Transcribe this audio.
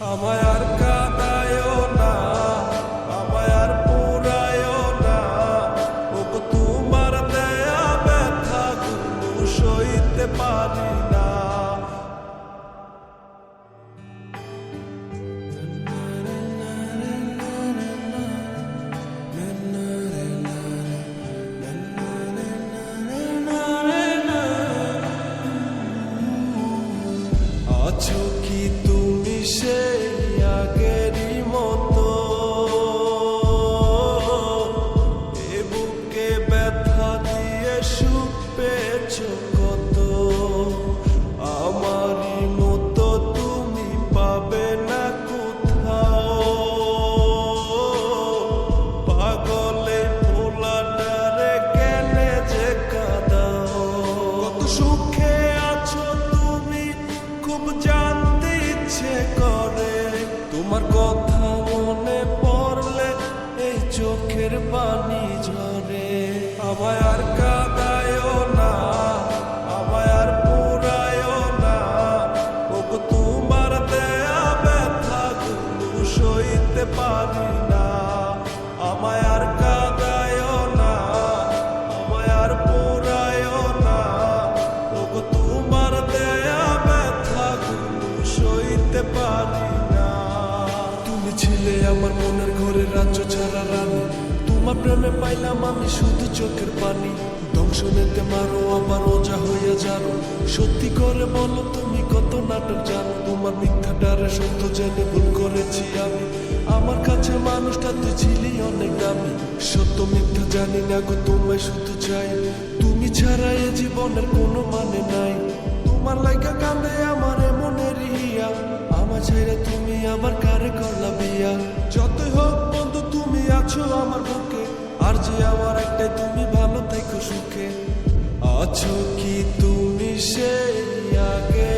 আমায় আর তুমি মতো। ব্যথা দিয়ে সুখ কত। মতো তুমি পাবে না কোথাও। পাগলে কেনে যে সুখে তোমার কথা মনে পড়লে এই চোখের পানি ঝরে। আমায় আর কাদায়ও না, আমায় আর না। ওগো তোমার দেয়া ব্যথা পারি না। আমায় আর কাদায়ও না, আমায় আর পুরায়ও না। ওগো তোমার দেয়া ব্যথা গুলো সইতে পারি ছিলে আমার মনের ঘরে রাজ্য ছাড়া রানী। তোমার প্রেমে পাইলাম আমি শুধু চোখের পানি। দংশনেতে মারো আমার ওজা হইয়া জানো। সত্যি করে বলো, তুমি কত নাটক জানো? তোমার মিথ্যা ডারে সত্য জেনে ভুল করেছি আমি। আমার কাছে মানুষটা তুই ছিলি অনেক দামি। সত্য মিথ্যা জানি না গো, তোমায় শুধু চাই। তুমি ছাড়া এ জীবনের কোনো মানে নাই। আর যে আমার একটাই তুমি ভালো থেকো সুখে। আছো কি তুমি সেই আগেরই